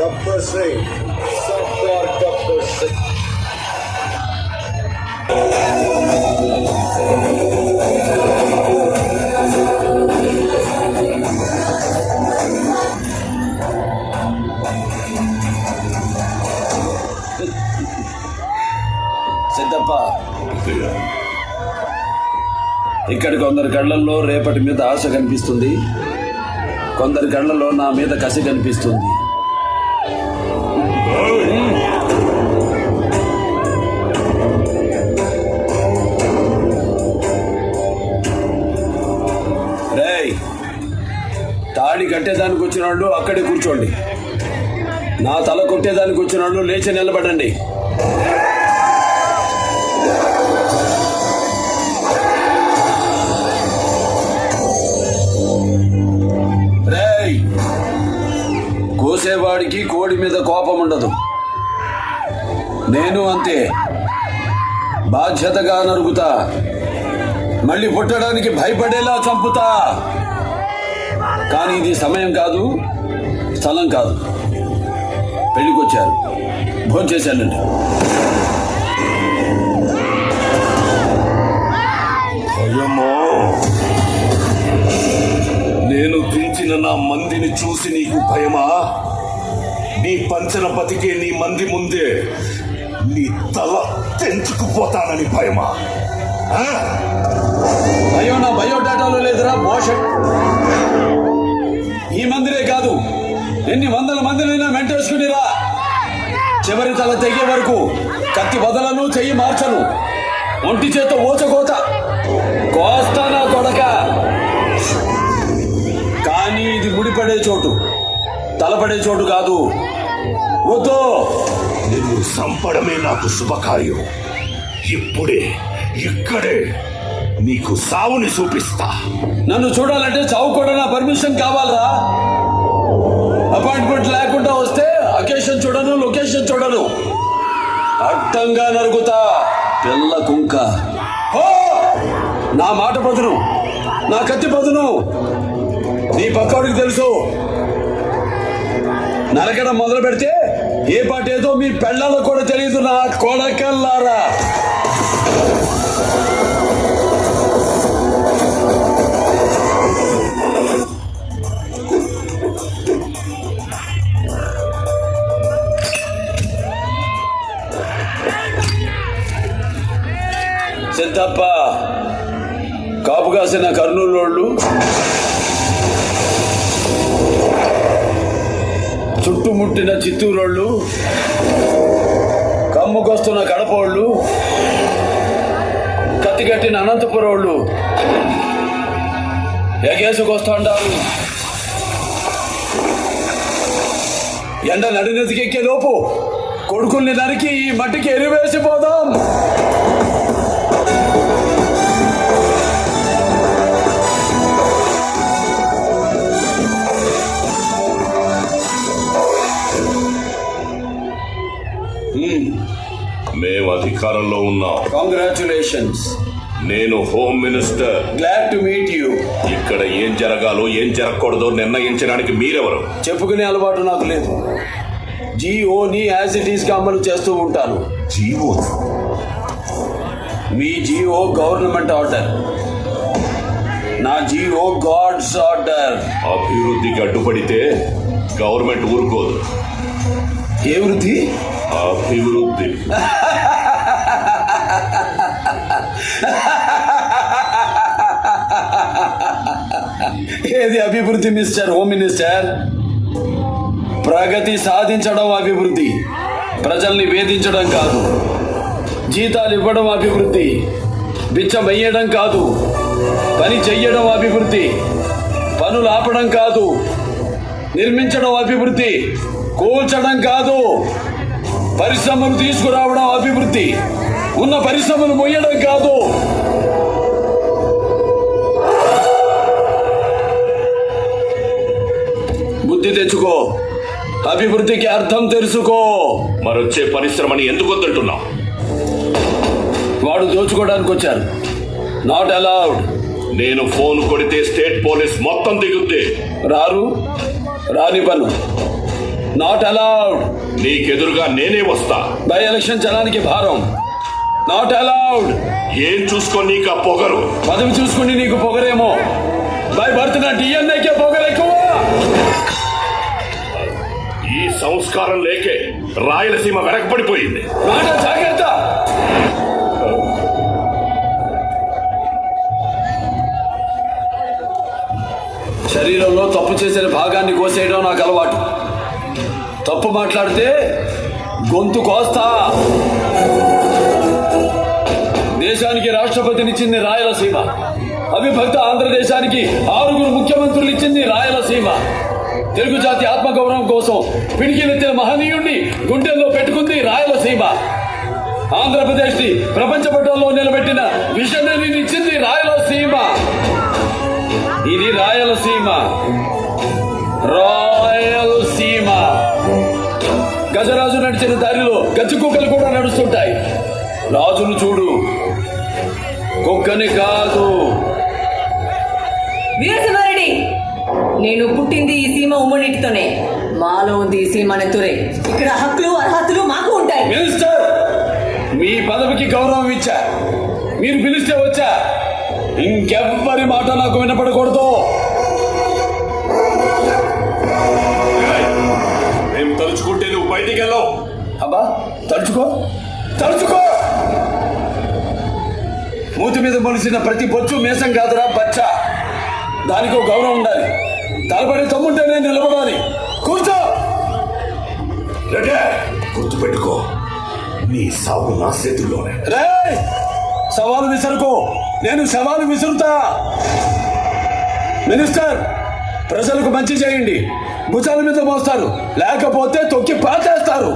గబ్బర్ కొందరు సిద్ధప్ప. ఇక్కడ కొందరి కళ్ళల్లో రేపటి మీద ఆశ కనిపిస్తుంది. కొందరి కళ్ళలో నా మీద కసి కనిపిస్తుంది. రేయ్ తాడి కట్టేదానికి వచ్చిన వాళ్ళు అక్కడే కూర్చోండి. నా తల కొట్టేదానికి వచ్చిన వాళ్ళు లేచి నిలబడండి. కోసేవాడికి కోడి మీద కోపం ఉండదు. నేను అంతే. బాధ్యతగా నరుగుతా. మళ్ళీ పుట్టడానికి భయపడేలా చంపుతా. కానీ ఇది సమయం కాదు స్థలం కాదు. పెళ్ళికొచ్చారు. భోజనం చేశానండి భయమో నేను పెంచిన నా మందిని చూసి నీకు భయమా? నీ పంచన బతికే నీ మంది ముందే నీ తల తెంచుకుపోతానని భయమా? ఆ? భయం నా బయోడేటాలో లేదురా భోషణ్ ఈ మందిరే కాదు ఎన్ని వందల మందినైనా మెంటేసుకునిరా. చివరి తల తెగే వరకు కత్తి బదలను చెయ్యి మార్చను. ఒంటి చేత ఓచకోత కోస్తా నా కొడక. కానీ ఇది ముడిపడే చోటు తలపడే చోటు కాదు. వద్దు. నిన్ను చంపడమే నాకు శుభకార్యం. ఇప్పుడే ఇక్కడే నీకు సావుని చూపిస్తా. నన్ను చూడాలంటే చావు కూడా నా పర్మిషన్ కావాలరా. అపాయింట్మెంట్ లేకుండా వస్తే అకేషన్ చూడను లొకేషన్ చూడను. అడ్డంగా నరుగుతా పిల్ల కుంక. హో! నా మాట పదును నా కత్తి పదును. నీ పక్కవాడికి తెలుసు నరకడం మొదలు పెడితే ఏ పాట ఏదో మీ పెళ్ళాలకు కూడా తెలియదు నా కొడకల్లారా. సిద్ధప్ప కాపు కాసిన కర్నూలు చుట్టుముట్టిన చిత్తూరోళ్ళు కమ్ముకొస్తున్న కడపోళ్ళు కత్తిగట్టిన అనంతపురోళ్ళు ఎగేసుకొస్తుంటారు ఎండ నడినెతికెక్కే లోపు కొడుకుల్ని నరికి ఈ మట్టికి ఎరివేసిపోదాం అధికారంలో ఉన్నాం కాంగ్రాచులేషన్స్ నేను home minister. Glad to meet you ఇక్కడ ఏం జరగాలో ఏం జరగకూడదో నిర్ణయించడానికి మీరెవరు? చెప్పుకునే అలవాటు నాకు లేదు. జిఓని యాజ్ ఇట్ ఈస్గా అమలు చేస్తూ ఉంటాను. జీవో మీ జిఓ గవర్నమెంట్ ఆర్డర్. నా జిఓ గాడ్స్ ఆర్డర్. అభివృద్ధికి అడ్డుపడితే గవర్నమెంట్ ఊరుకోదు. ఏ వృద్ధి? అభివృద్ధి. ఏది అభివృద్ధి మినిస్టర్ హోమ్ మినిస్టర్? ప్రగతి సాధించడం అభివృద్ధి. ప్రజల్ని వేధించడం కాదు. జీతాలు ఇవ్వడం అభివృద్ధి. బిచ్చం వేయడం కాదు. పని చెయ్యడం అభివృద్ధి. పనులు ఆపడం కాదు. నిర్మించడం అభివృద్ధి. కూల్చడం కాదు. పరిశ్రమలు తీసుకురావడం అభివృద్ధి. ఉన్న పరిశ్రమలు మొయ్యడం కాదు. బుద్ధి తెచ్చుకో. అభివృద్ధికి అర్థం తెలుసుకో. మరొచ్చే పరిశ్రమని ఎందుకు వద్దంటున్నాం వాడు దోచుకోవడానికి వచ్చారు. నాట్ అలౌడ్ నేను ఫోన్ కొడితే స్టేట్ పోలీస్ మొత్తం దిగుద్ది. రారు. రానివ్వను. నాట్ అలౌడ్ నీకెదురుగా నేనే వస్తా. బై ఎలక్షన్ జనానికి భారం. నాట్ అలౌడ్ ఏం చూసుకో నీకు ఆ పొగరు? పదవి చూసుకుని నీకు పొగరేమో. బై బర్త్ నా డిఎన్ఏకే పొగరెక్కువ ఈ సంస్కారం లేకే రాయలసీమ వెనకబడిపోయింది. మాట జాగ్రత్త. శరీరంలో తప్పు చేసిన భాగాన్ని కోసేయడం నాకు అలవాటు. తప్పు మాట్లాడితే గొంతు కోస్తా. దేశానికి రాష్ట్రపతినిచ్చింది రాయలసీమ. అవిభక్త ఆంధ్రదేశానికి ఆరుగురు ముఖ్యమంత్రులు ఇచ్చింది రాయలసీమ. తెలుగు జాతి ఆత్మగౌరవం కోసం పిడికిలెత్తిన మహనీయుణ్ణి గుండెల్లో పెట్టుకుంది రాయలసీమ. ఆంధ్రప్రదేశ్ గజరాజు నడిచిన దారిలో గజ్జి కుక్కలు కూడా నడుస్తుంటాయి. రాజును చూడు. కుక్కని కాదు. వీరసింహారెడ్డి నేను పుట్టింది ఈ సీమ ఉమ్మనీటితోనే మాలో ఉంది ఈ సీమ నెత్తురే. ఇక్కడ హక్కులు అర్హతలు మాకు ఉంటాయి. మినిస్టర్ మీ పదవికి గౌరవం ఇచ్చా. మీరు పిలిస్తే వచ్చా. ఇంకెవ్వరి మాట నాకు వినపడకూడదు. వెళ్ళవు అబ్బా తలుచుకో తలుచుకో. మూతి మీద మొలిసిన ప్రతి బొచ్చు మేసం కాదురా బచ్చ. దానికో గౌరవం ఉండాలి. తలపడి తమ్ముంటేనే నిలబడాలి. కూర్చో. రెడ్డి గుర్తుపెట్టుకో. నీ సాగు నా చేతుల్లోనే. రే సవాలు విసరుకో. నేను సవాలు విసురుతా. మినిస్టర్ ప్రజలకు మంచి చేయండి. భుజాల మీద మోస్తారు. లేకపోతే తొక్కి పాతేస్తారు.